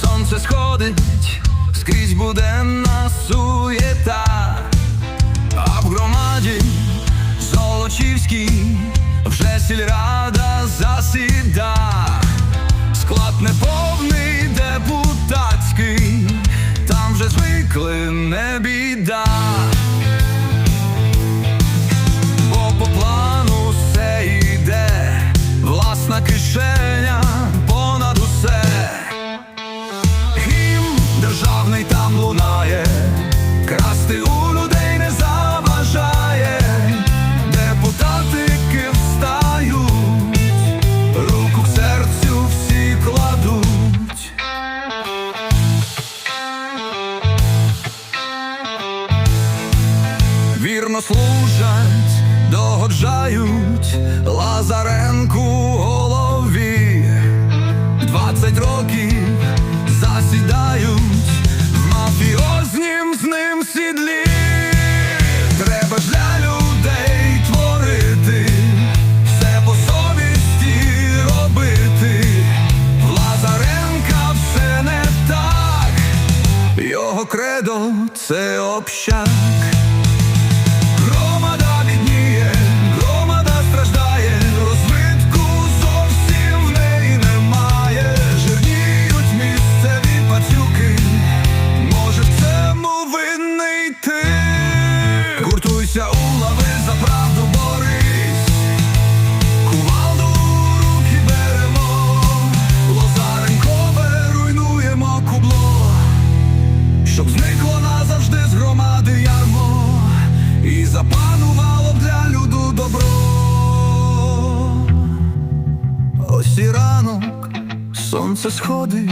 сонце сходить, скрізь буденна суєта, а в громаді Золочівській вже сільрада засіда, склад неповний депутатський, там вже звикли не біда. Служать, догоджають Лазаренку голові. Двадцять років засідають в мафіознім з ним сідлі. Треба ж для людей творити, все по совісті робити. Лазаренка все не так, його кредо це общак. Гуртуйся у лави за правду борись, кувалду руки беремо, Лозаренкове руйнуємо кубло. Щоб зникло назавжди з громади ярмо. І запанувало для люду добро. Ось і ранок, сонце сходить,